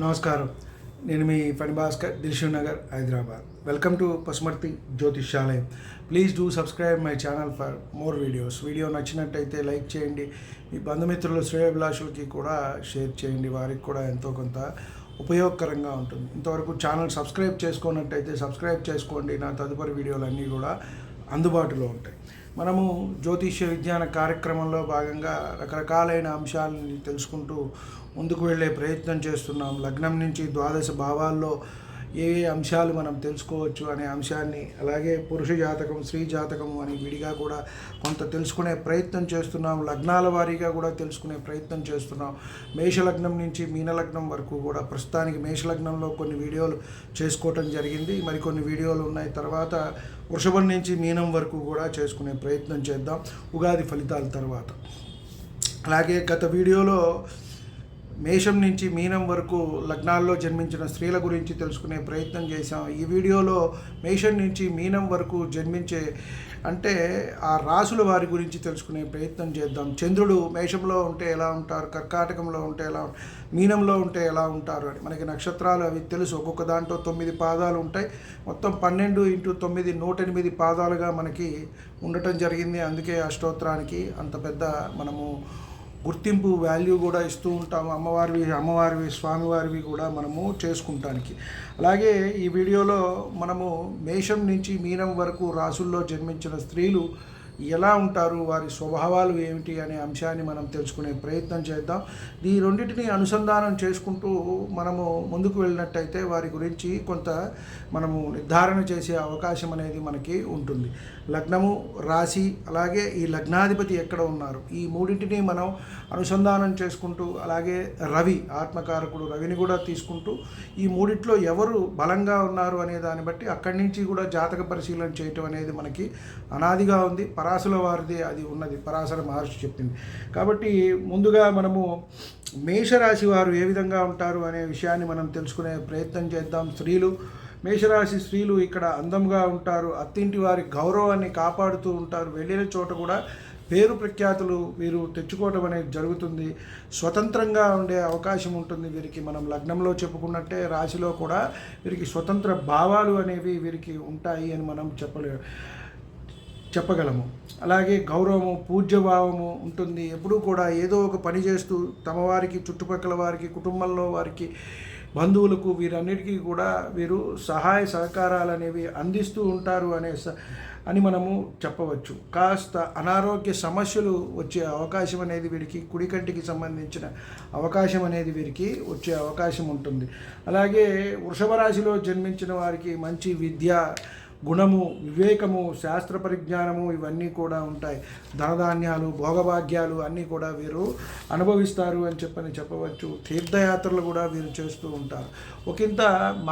నమస్కారం. నేను మీ Phani Bhaskar Dilsukhnagar Hyderabad. Welcome to Pasumarthi జ్యోతిష్యాలయం please do subscribe my channel for more videos video నచ్చినట్టయితే లైక్ చేయండి. మీ బంధుమిత్రులు శ్రేయభిలాషులకి కూడా షేర్ చేయండి. వారికి కూడా ఎంతో కొంత ఉపయోగకరంగా ఉంటుంది. ఇంతవరకు ఛానల్ సబ్స్క్రైబ్ చేసుకున్నట్టయితే సబ్స్క్రైబ్ చేసుకోండి. నా తదుపరి వీడియోలు అన్నీ కూడా అందుబాటులో ఉంటాయి. మనము జ్యోతిష్య విజ్ఞాన కార్యక్రమంలో భాగంగా రకరకాలైన అంశాలని తెలుసుకుంటూ ముందుకు వెళ్ళే ప్రయత్నం చేస్తున్నాం. లగ్నం నుంచి ద్వాదశ భావాల్లో ఏ ఏ అంశాలు మనం తెలుసుకోవచ్చు అనే అంశాన్ని అలాగే పురుష జాతకం స్త్రీ జాతకం అని విడిగా కూడా కొంత తెలుసుకునే ప్రయత్నం చేస్తున్నాం. లగ్నాల వారీగా కూడా తెలుసుకునే ప్రయత్నం చేస్తున్నాం. మేషలగ్నం నుంచి మీనలగ్నం వరకు కూడా ప్రస్తుతానికి మేషలగ్నంలో కొన్ని వీడియోలు చేసుకోవటం జరిగింది. మరికొన్ని వీడియోలు ఉన్నాయి. తర్వాత వృషభం నుంచి మీనం వరకు కూడా చేసుకునే ప్రయత్నం చేద్దాం. ఉగాది ఫలితాల తర్వాత. అలాగే గత వీడియోలో మేషం నుంచి మీనం వరకు లగ్నాల్లో జన్మించిన స్త్రీల గురించి తెలుసుకునే ప్రయత్నం చేశాం. ఈ వీడియోలో మేషం నుంచి మీనం వరకు జన్మించే అంటే ఆ రాసుల వారి గురించి తెలుసుకునే ప్రయత్నం చేద్దాం. చంద్రుడు మేషంలో ఉంటే ఎలా ఉంటారు? కర్కాటకంలో ఉంటే ఎలా మీనంలో ఉంటే ఎలా ఉంటారు అని. మనకి నక్షత్రాలు అవి తెలుసు. ఒక్కొక్క దాంట్లో తొమ్మిది పాదాలు ఉంటాయి. మొత్తం పన్నెండు ఇంటూ తొమ్మిది నూట ఎనిమిది పాదాలుగా మనకి ఉండటం జరిగింది. అందుకే అష్టోత్తరానికి అంత పెద్ద మనము గుర్తింపు వాల్యూ కూడా ఇస్తూ ఉంటాము. అమ్మవారివి అమ్మవారివి స్వామివారివి కూడా మనము చేసుకుంటానికి. అలాగే ఈ వీడియోలో మనము మేషం నుంచి మీనం వరకు రాసుల్లో జన్మించిన స్త్రీలు ఎలా ఉంటారు వారి స్వభావాలు ఏమిటి అనే అంశాన్ని మనం తెలుసుకునే ప్రయత్నం చేద్దాం. ఈ రెండింటిని అనుసంధానం చేసుకుంటూ మనము ముందుకు వెళ్ళినట్టయితే వారి గురించి కొంత మనము నిర్ధారణ చేసే అవకాశం అనేది మనకి ఉంటుంది. లగ్నము రాశి అలాగే ఈ లగ్నాధిపతి ఎక్కడ ఉన్నారు? ఈ మూడింటిని మనం అనుసంధానం చేసుకుంటూ అలాగే రవి ఆత్మకారకుడు రవిని కూడా తీసుకుంటూ ఈ మూడిట్లో ఎవరు బలంగా ఉన్నారు అనే దాన్ని బట్టి అక్కడి నుంచి కూడా జాతక పరిశీలన చేయటం అనేది మనకి అనాదిగా ఉంది. పరాశుల వారిది అది ఉన్నది. పరాశర మహర్షి చెప్పింది. కాబట్టి ముందుగా మనము మేషరాశి వారు ఏ విధంగా ఉంటారు అనే విషయాన్ని మనం తెలుసుకునే ప్రయత్నం చేద్దాం. స్త్రీలు మేషరాశి స్త్రీలు ఇక్కడ అందంగా ఉంటారు. అత్తింటి వారి గౌరవాన్ని కాపాడుతూ ఉంటారు. వెళ్ళిన చోట కూడా పేరు ప్రఖ్యాతులు వీరు తెచ్చుకోవడం అనేది జరుగుతుంది. స్వతంత్రంగా ఉండే అవకాశం ఉంటుంది వీరికి. మనం లగ్నంలో చెప్పుకున్నట్టే రాశిలో కూడా వీరికి స్వతంత్ర భావాలు అనేవి వీరికి ఉంటాయి అని మనం చెప్పలేము. చెప్పగలము. అలాగే గౌరవము పూజ్యభావము ఉంటుంది. ఎప్పుడూ కూడా ఏదో ఒక పని చేస్తూ తమ వారికి చుట్టుపక్కల వారికి కుటుంబంలో వారికి బంధువులకు వీరన్నిటికీ కూడా వీరు సహాయ సహకారాలు అనేవి అందిస్తూ ఉంటారు అనే స- అని మనము చెప్పవచ్చు. కాస్త అనారోగ్య సమస్యలు వచ్చే అవకాశం అనేది వీరికి కుడికంటికి సంబంధించిన అవకాశం అనేది వీరికి వచ్చే అవకాశం ఉంటుంది. అలాగే వృషభ రాశిలో జన్మించిన వారికి మంచి విద్య గుణము వివేకము శాస్త్ర పరిజ్ఞానము ఇవన్నీ కూడా ఉంటాయి. ధనధాన్యాలు భోగభాగ్యాలు అన్నీ కూడా వీరు అనుభవిస్తారు అని చెప్పని చెప్పవచ్చు. తీర్థయాత్రలు కూడా వీరు చేస్తూ ఉంటారు. ఒకంత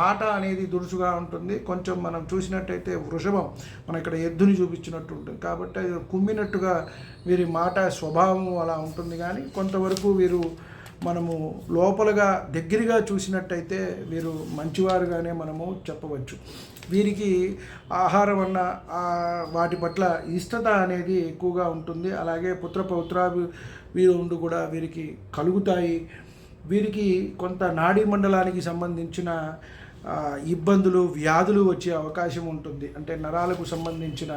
మాట అనేది దురుసుగా ఉంటుంది. కొంచెం మనం చూసినట్టయితే వృషభం మనం ఇక్కడ ఎద్దుని చూపించినట్టు ఉంటుంది. కాబట్టి కుమ్మినట్టుగా వీరి మాట స్వభావం అలా ఉంటుంది. కానీ కొంతవరకు వీరు మనము లోపలగా దగ్గరగా చూసినట్టయితే వీరు మంచివారుగానే మనము చెప్పవచ్చు. వీరికి ఆహారం అన్న వాటి పట్ల ఇష్టత అనేది ఎక్కువగా ఉంటుంది. అలాగే పుత్ర పౌత్రాభి వీరు ఉండి కూడా వీరికి కలుగుతాయి. వీరికి కొంత నాడీ మండలానికి సంబంధించిన ఇబ్బందులు వ్యాధులు వచ్చే అవకాశం ఉంటుంది. అంటే నరాలకు సంబంధించిన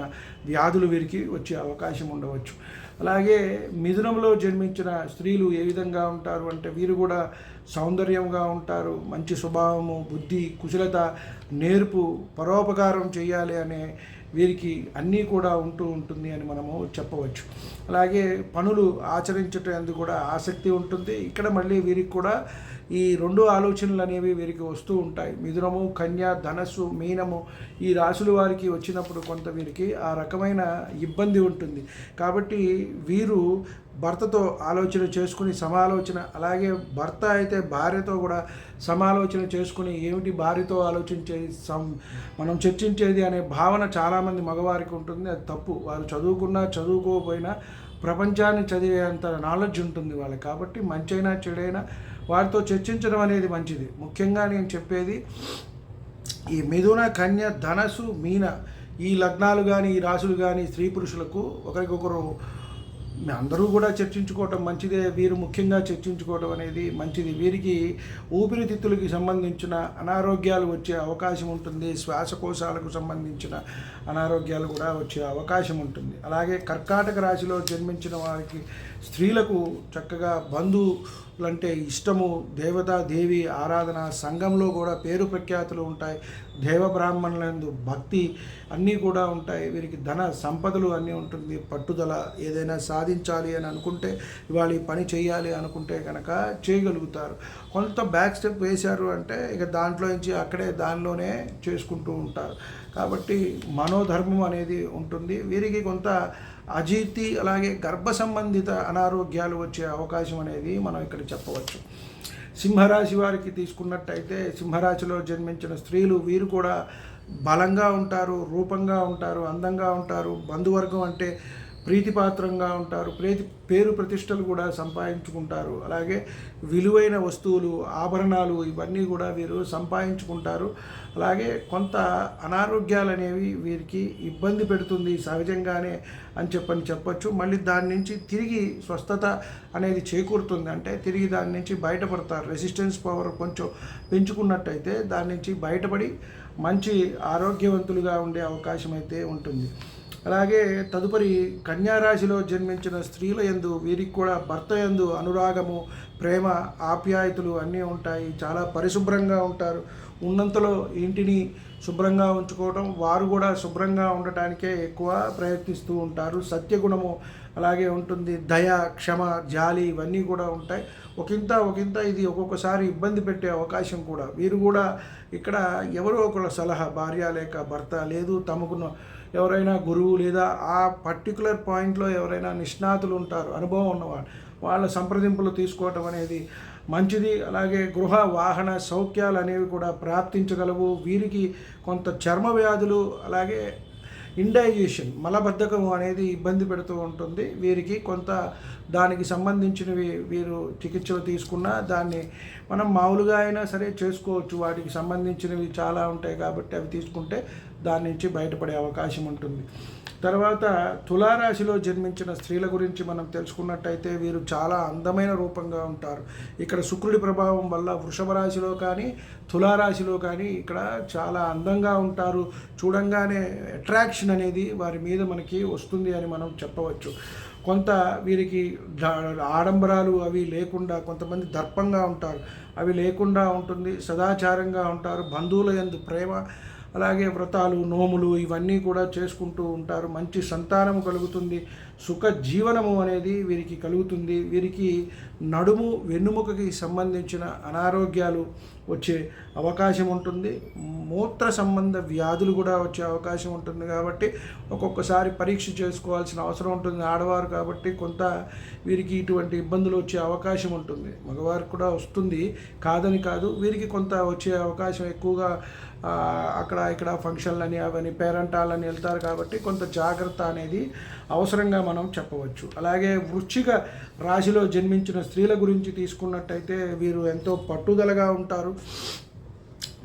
వ్యాధులు వీరికి వచ్చే అవకాశం ఉండవచ్చు. అలాగే మిథునంలో జన్మించిన స్త్రీలు ఏ విధంగా ఉంటారు అంటే వీరు కూడా సౌందర్యంగా ఉంటారు మంచి స్వభావము బుద్ధి కుశలత నేర్పు పరోపకారం చేయాలి అనే వీరికి అన్నీ కూడా ఉంటూ ఉంటుంది అని మనము చెప్పవచ్చు. అలాగే పనులు ఆచరించటందుకు కూడా ఆసక్తి ఉంటుంది. ఇక్కడ మళ్ళీ వీరికి కూడా ఈ రెండు ఆలోచనలు అనేవి వీరికి వస్తూ ఉంటాయి. మిథునము కన్య ధనస్సు మీనము ఈ రాశులు వారికి వచ్చినప్పుడు కొంత వీరికి ఆ రకమైన ఇబ్బంది ఉంటుంది. కాబట్టి వీరు భర్తతో ఆలోచన చేసుకుని సమాలోచన అలాగే భర్త అయితే భార్యతో కూడా సమాలోచన చేసుకుని ఏమిటి భార్యతో ఆలోచించే సం మనం చర్చించేది అనే భావన చాలామంది మగవారికి ఉంటుంది. అది తప్పు. వారు చదువుకున్నా చదువుకోకపోయినా ప్రపంచాన్ని చదివేంత నాలెడ్జ్ ఉంటుంది వాళ్ళకి. కాబట్టి మంచైనా చెడైనా వారితో చర్చించడం అనేది మంచిది. ముఖ్యంగా నేను చెప్పేది ఈ మిథున కన్య ధనసు మీన ఈ లగ్నాలు కానీ ఈ రాశులు కానీ స్త్రీ పురుషులకు ఒకరికొకరు అందరూ కూడా చర్చించుకోవటం మంచిదే. వీరు ముఖ్యంగా చర్చించుకోవటం అనేది మంచిది. వీరికి ఊపిరితిత్తులకి సంబంధించిన అనారోగ్యాలు వచ్చే అవకాశం ఉంటుంది. శ్వాసకోశాలకు సంబంధించిన అనారోగ్యాలు కూడా వచ్చే అవకాశం ఉంటుంది. అలాగే కర్కాటక రాశిలో జన్మించిన వారికి స్త్రీలకు చక్కగా బంధువులంటే ఇష్టము దేవతా దేవి ఆరాధన సంఘంలో కూడా పేరు ప్రఖ్యాతులు ఉంటాయి. దేవ బ్రాహ్మణులందు భక్తి అన్నీ కూడా ఉంటాయి. వీరికి ధన సంపదలు అన్నీ ఉంటుంది. పట్టుదల ఏదైనా సాధించాలి అని అనుకుంటే ఇవాళ ఈ పని చేయాలి అనుకుంటే కనుక చేయగలుగుతారు. కొంత బ్యాక్ స్టెప్ వేశారు అంటే ఇక దాంట్లో నుంచి అక్కడే దానిలోనే చేసుకుంటూ ఉంటారు. కాబట్టి మనోధర్మం అనేది ఉంటుంది. వీరికి కొంత అజీర్తి అలాగే గర్భ సంబంధిత అనారోగ్యాలు వచ్చే అవకాశం అనేది మనం ఇక్కడ చెప్పవచ్చు. సింహరాశి వారికి తీసుకున్నట్టయితే సింహరాశిలో జన్మించిన స్త్రీలు వీరు కూడా బలంగా ఉంటారు రూపంగా ఉంటారు అందంగా ఉంటారు. బంధువర్గం అంటే ప్రీతిపాత్రంగా ఉంటారు ప్రీతి పేరు ప్రతిష్టలు కూడా సంపాదించుకుంటారు. అలాగే విలువైన వస్తువులు ఆభరణాలు ఇవన్నీ కూడా వీరు సంపాదించుకుంటారు. అలాగే కొంత అనారోగ్యాలు అనేవి వీరికి ఇబ్బంది పెడుతుంది సహజంగానే అని చెప్పని చెప్పచ్చు. మళ్ళీ దాని నుంచి తిరిగి స్వస్థత అనేది చేకూరుతుంది. అంటే తిరిగి దాని నుంచి బయటపడతారు. రెసిస్టెన్స్ పవర్ కొంచెం పెంచుకున్నట్టయితే దాని నుంచి బయటపడి మంచి ఆరోగ్యవంతులుగా ఉండే అవకాశం అయితే ఉంటుంది. అలాగే తదుపరి కన్యారాశిలో జన్మించిన స్త్రీల యందు వీరికి కూడా భర్త యందు అనురాగము ప్రేమ ఆప్యాయతలు అన్నీ ఉంటాయి. చాలా పరిశుభ్రంగా ఉంటారు. ఉన్నంతలో ఇంటిని శుభ్రంగా ఉంచుకోవడం వారు కూడా శుభ్రంగా ఉండటానికే ఎక్కువ ప్రయత్నిస్తూ ఉంటారు. సత్యగుణము అలాగే ఉంటుంది. దయ క్షమ జాలి ఇవన్నీ కూడా ఉంటాయి. ఒకంత ఒకంత ఇది ఒక్కొక్కసారి ఇబ్బంది పెట్టే అవకాశం కూడా. వీరు కూడా ఇక్కడ ఎవరో ఒకళ్ళ సలహా భార్య లేక భర్త లేదు తమకున్న ఎవరైనా గురువు లేదా ఆ పర్టికులర్ పాయింట్లో ఎవరైనా నిష్ణాతులు ఉంటారు అనుభవం ఉన్నవాళ్ళు. వాళ్ళ సంప్రదింపులు తీసుకోవటం అనేది మంచిది. అలాగే గృహ వాహన సౌఖ్యాలు అనేవి కూడా ప్రాప్తించగలవు. వీరికి కొంత చర్మ వ్యాధులు అలాగే ఇండైజేషన్ మలబద్ధకం అనేది ఇబ్బంది పెడుతూ ఉంటుంది. వీరికి కొంత దానికి సంబంధించినవి వీరు చికిత్సలు తీసుకున్నా దాన్ని మనం మామూలుగా అయినా సరే చేసుకోవచ్చు. వాటికి సంబంధించినవి చాలా ఉంటాయి కాబట్టి అవి తీసుకుంటే దాని నుంచి బయటపడే అవకాశం ఉంటుంది. తర్వాత తులారాశిలో జన్మించిన స్త్రీల గురించి మనం తెలుసుకున్నట్టయితే వీరు చాలా అందమైన రూపంగా ఉంటారు. ఇక్కడ శుక్రుడి ప్రభావం వల్ల వృషభ రాశిలో కానీ తులారాశిలో కానీ ఇక్కడ చాలా అందంగా ఉంటారు. చూడంగానే అట్రాక్షన్ అనేది వారి మీద మనకి వస్తుంది అని మనం చెప్పవచ్చు. కొంత వీరికి ఆడంబరాలు అవి లేకుండా కొంతమంది దర్పంగా ఉంటారు. అవి లేకుండా ఉంటుంది సదాచారంగా ఉంటారు. బంధువుల ఎందు ప్రేమ అలాగే వ్రతాలు నోములు ఇవన్నీ కూడా చేసుకుంటూ ఉంటారు. మంచి సంతానము కలుగుతుంది. సుఖ జీవనము అనేది వీరికి కలుగుతుంది. వీరికి నడుము వెన్నుముకకి సంబంధించిన అనారోగ్యాలు వచ్చే అవకాశం ఉంటుంది. మూత్ర సంబంధ వ్యాధులు కూడా వచ్చే అవకాశం ఉంటుంది కాబట్టి ఒక్కొక్కసారి పరీక్ష చేసుకోవాల్సిన అవసరం ఉంటుంది. ఆడవారు కాబట్టి కొంత వీరికి ఇటువంటి ఇబ్బందులు వచ్చే అవకాశం ఉంటుంది. మగవారికి కూడా వస్తుంది. కాదని కాదు వీరికి కొంత వచ్చే అవకాశం ఎక్కువగా అక్కడ ఇక్కడ ఫంక్షన్లని అవన్నీ పేరెంటాలని వెళ్తారు కాబట్టి కొంత జాగ్రత్త అనేది అవసరంగా మనం చెప్పవచ్చు. అలాగే వృచ్చిక రాశిలో జన్మించిన స్త్రీల గురించి తీసుకున్నట్టయితే వీరు ఎంతో పట్టుదలగా ఉంటారు.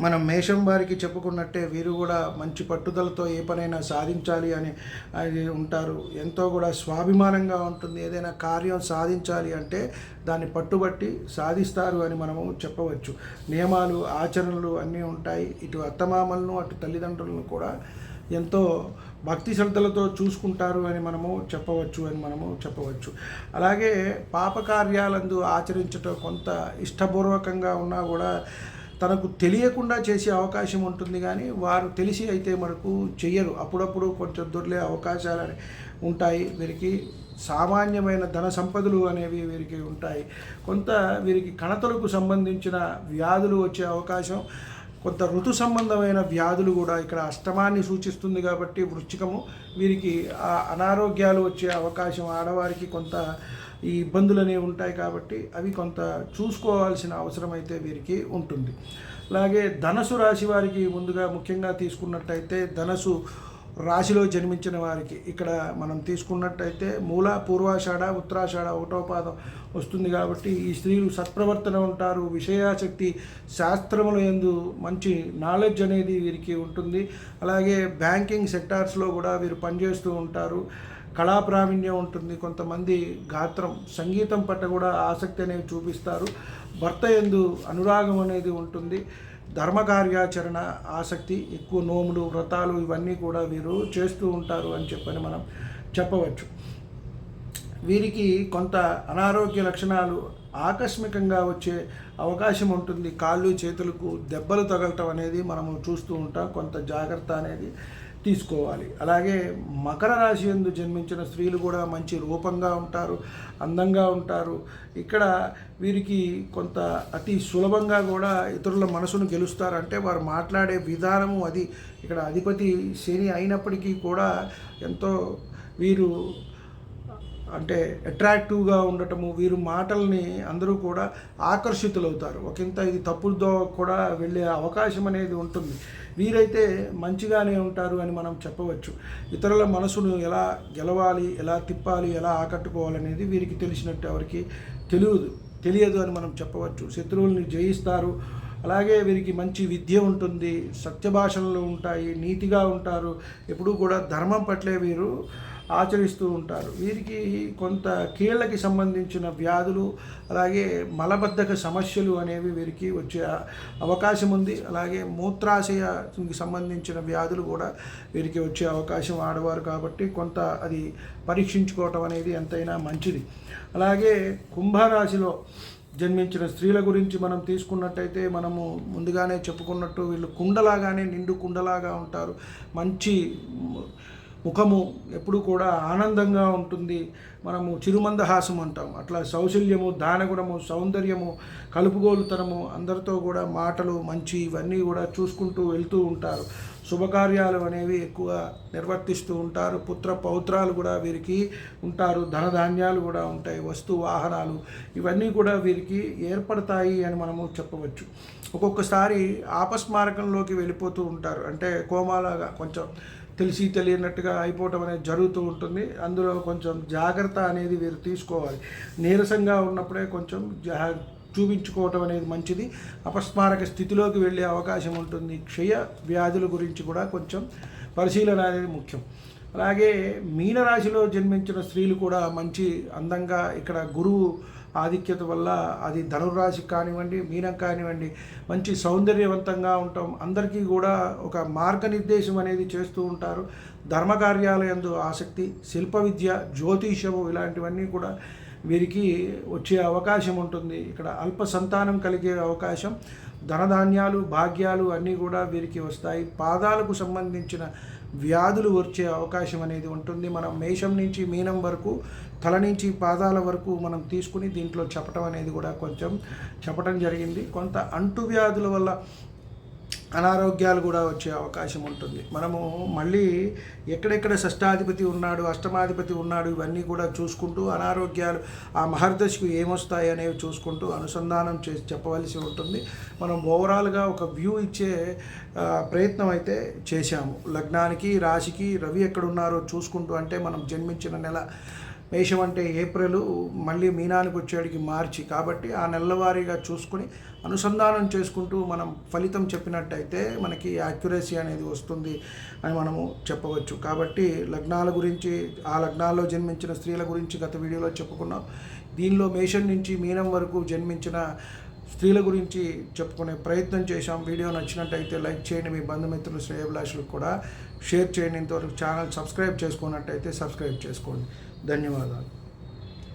మనం మేషం వారికి చెప్పుకున్నట్టే వీరు కూడా మంచి పట్టుదలతో ఏ పనైనా సాధించాలి అని అది ఉంటారు. ఎంతో కూడా స్వాభిమానంగా ఉంటుంది. ఏదైనా కార్యం సాధించాలి అంటే దాన్ని పట్టుబట్టి సాధిస్తారు అని మనము చెప్పవచ్చు. నియమాలు ఆచరణలు అన్నీ ఉంటాయి. ఇటు అత్తమామలను అటు తల్లిదండ్రులను కూడా ఎంతో భక్తి శ్రద్ధలతో చూసుకుంటారు అని మనము చెప్పవచ్చు అని మనము చెప్పవచ్చు. అలాగే పాపకార్యాలందు ఆచరించటం కొంత ఇష్టపూర్వకంగా ఉన్నా కూడా తనకు తెలియకుండా చేసే అవకాశం ఉంటుంది కానీ వారు తెలిసి అయితే మనకు చెయ్యరు. అప్పుడప్పుడు కొంచెం దొరికే అవకాశాలు ఉంటాయి. వీరికి సామాన్యమైన ధన సంపదలు అనేవి వీరికి ఉంటాయి. కొంత వీరికి కణతలకు సంబంధించిన వ్యాధులు వచ్చే అవకాశం కొంత ఋతు సంబంధమైన వ్యాధులు కూడా ఇక్కడ అష్టమాన్ని సూచిస్తుంది కాబట్టి వృచ్చికము వీరికి అనారోగ్యాలు వచ్చే అవకాశం ఆడవారికి కొంత ఈ ఇబ్బందులు అనేవి ఉంటాయి కాబట్టి అవి కొంత చూసుకోవాల్సిన అవసరం అయితే వీరికి ఉంటుంది. అలాగే ధనసు రాశి వారికి ముందుగా ముఖ్యంగా తీసుకున్నట్టయితే ధనసు రాశిలో జన్మించిన వారికి ఇక్కడ మనం తీసుకున్నట్టయితే మూల పూర్వాషాఢ ఉత్తరాషాఢ ఒకటో పాదం వస్తుంది కాబట్టి ఈ స్త్రీలు సత్ప్రవర్తన ఉంటారు విషయాశక్తి శాస్త్రముల ఎందు మంచి నాలెడ్జ్ అనేది వీరికి ఉంటుంది. అలాగే బ్యాంకింగ్ సెక్టార్స్లో కూడా వీరు పనిచేస్తూ ఉంటారు. కళా ప్రావీణ్యం ఉంటుంది. కొంతమంది గాత్రం సంగీతం పట్ల కూడా ఆసక్తి అనేవి చూపిస్తారు. భర్త ఎందు అనురాగం అనేది ఉంటుంది. ధర్మ కార్యాచరణ ఆసక్తి ఎక్కువ నోములు వ్రతాలు ఇవన్నీ కూడా వీరు చేస్తూ ఉంటారు అని చెప్పని మనం చెప్పవచ్చు. వీరికి కొంత అనారోగ్య లక్షణాలు ఆకస్మికంగా వచ్చే అవకాశం ఉంటుంది. కాళ్ళు చేతులకు దెబ్బలు తగలటం అనేది మనము చూస్తూ ఉంటాం. కొంత జాగ్రత్త అనేది తీసుకోవాలి. అలాగే మకర రాశి ఎందు జన్మించిన స్త్రీలు కూడా మంచి రూపంగా ఉంటారు అందంగా ఉంటారు. ఇక్కడ వీరికి కొంత అతి సులభంగా కూడా ఇతరుల మనసును గెలుస్తారు. అంటే వారు మాట్లాడే విధానము అది ఇక్కడ అధిపతి శని అయినప్పటికీ కూడా ఎంతో వీరు అంటే అట్రాక్టివ్గా ఉండటము వీరు మాటల్ని అందరూ కూడా ఆకర్షితులవుతారు. ఒకంత ఇది తప్పులతో కూడా వెళ్ళే అవకాశం అనేది ఉంటుంది. వీరైతే మంచిగానే ఉంటారు అని మనం చెప్పవచ్చు. ఇతరుల మనసును ఎలా గెలవాలి ఎలా తిప్పాలి ఎలా ఆకట్టుకోవాలనేది వీరికి తెలిసినట్టు ఎవరికి తెలియదు తెలియదు అని మనం చెప్పవచ్చు. శత్రువుల్ని జయిస్తారు. అలాగే వీరికి మంచి విద్య ఉంటుంది. సత్య భాషలు ఉంటాయి నీతిగా ఉంటారు. ఎప్పుడూ కూడా ధర్మం పట్లే వీరు ఆచరిస్తూ ఉంటారు. వీరికి కొంత కీళ్ళకి సంబంధించిన వ్యాధులు అలాగే మలబద్ధక సమస్యలు అనేవి వీరికి వచ్చే అవకాశం ఉంది. అలాగే మూత్రాశయకి సంబంధించిన వ్యాధులు కూడా వీరికి వచ్చే అవకాశం ఆడవారు కాబట్టి కొంత అది పరీక్షించుకోవటం అనేది ఎంతైనా మంచిది. అలాగే కుంభరాశిలో జన్మించిన స్త్రీల గురించి మనం తీసుకున్నట్టయితే మనము ముందుగానే చెప్పుకున్నట్టు వీళ్ళు కుండలాగానే నిండు కుండలాగా ఉంటారు. మంచి ముఖము ఎప్పుడు కూడా ఆనందంగా ఉంటుంది. మనము చిరుమందహాసం అంటాం. అట్లా సౌశల్యము దానగుణము సౌందర్యము కలుపుగోలుతనము అందరితో కూడా మాటలు మంచి ఇవన్నీ కూడా చూసుకుంటూ వెళ్తూ ఉంటారు. శుభకార్యాలు అనేవి ఎక్కువ నిర్వర్తిస్తూ ఉంటారు. పుత్ర పౌత్రాలు కూడా వీరికి ఉంటారు. ధనధాన్యాలు కూడా ఉంటాయి. వస్తు వాహనాలు ఇవన్నీ కూడా వీరికి ఏర్పడతాయి అని మనము చెప్పవచ్చు. ఒక్కొక్కసారి ఆపస్మారకంలోకి వెళ్ళిపోతూ ఉంటారు. అంటే కోమాలాగా కొంచెం తెలిసి తెలియనట్టుగా అయిపోవటం అనేది జరుగుతూ ఉంటుంది. అందులో కొంచెం జాగ్రత్త అనేది వీరు తీసుకోవాలి. నీరసంగా ఉన్నప్పుడే కొంచెం జా చూపించుకోవటం అనేది మంచిది. అపస్మారక స్థితిలోకి వెళ్ళే అవకాశం ఉంటుంది. క్షయ వ్యాధుల గురించి కూడా కొంచెం పరిశీలన అనేది ముఖ్యం. అలాగే మీనరాశిలో జన్మించిన స్త్రీలు కూడా మంచి అందంగా ఇక్కడ గురువు ఆధిక్యత వల్ల అది ధనురాశి కానివ్వండి మీనం కానివ్వండి మంచి సౌందర్యవంతంగా ఉంటాం. అందరికీ కూడా ఒక మార్గనిర్దేశం అనేది చేస్తూ ఉంటారు. ధర్మకార్యాలయందు ఆసక్తి శిల్ప విద్య జ్యోతిషము ఇలాంటివన్నీ కూడా వీరికి వచ్చే అవకాశం ఉంటుంది. ఇక్కడ అల్ప సంతానం కలిగే అవకాశం ధనధాన్యాలు భాగ్యాలు అన్నీ కూడా వీరికి వస్తాయి. పాదాలకు సంబంధించిన వ్యాధులు వచ్చే అవకాశం అనేది ఉంటుంది. మనం మేషం నుంచి మీనం వరకు తల నుంచి పాదాల వరకు మనం తీసుకుని దీంట్లో చెప్పటం అనేది కూడా కొంచెం చెప్పటం జరిగింది. కొంత అంటువ్యాధుల వల్ల అనారోగ్యాలు కూడా వచ్చే అవకాశం ఉంటుంది. మనము మళ్ళీ ఎక్కడెక్కడ షష్టాధిపతి ఉన్నాడు అష్టమాధిపతి ఉన్నాడు ఇవన్నీ కూడా చూసుకుంటూ అనారోగ్యాలు ఆ మహర్దశకు ఏమొస్తాయి అనేవి చూసుకుంటూ అనుసంధానం చేసి చెప్పవలసి ఉంటుంది. మనం ఓవరాల్గా ఒక వ్యూ ఇచ్చే ప్రయత్నం అయితే చేశాము. లగ్నానికి రాశికి రవి ఎక్కడున్నారో చూసుకుంటూ అంటే మనం జన్మించిన నెల మేషం అంటే ఏప్రిల్ మళ్ళీ మీనానికి వచ్చేటికి మార్చి. కాబట్టి ఆ నెలవారీగా చూసుకుని అనుసంధానం చేసుకుంటూ మనం ఫలితం చెప్పినట్టయితే మనకి యాక్యురసీ అనేది వస్తుంది అని మనము చెప్పవచ్చు. కాబట్టి లగ్నాల గురించి ఆ లగ్నాల్లో జన్మించిన స్త్రీల గురించి గత వీడియోలో చెప్పుకున్నాం. దీనిలో మేషం నుంచి మీనం వరకు జన్మించిన స్త్రీల గురించి చెప్పుకునే ప్రయత్నం చేశాం. వీడియో నచ్చినట్టయితే లైక్ చేయండి. మీ బంధుమిత్రులు శ్రేయభిలాషులకు కూడా షేర్ చేయండి. ఇంతవరకు ఛానల్ సబ్స్క్రైబ్ చేసుకున్నట్టయితే సబ్స్క్రైబ్ చేసుకోండి. ధన్యవాదాలు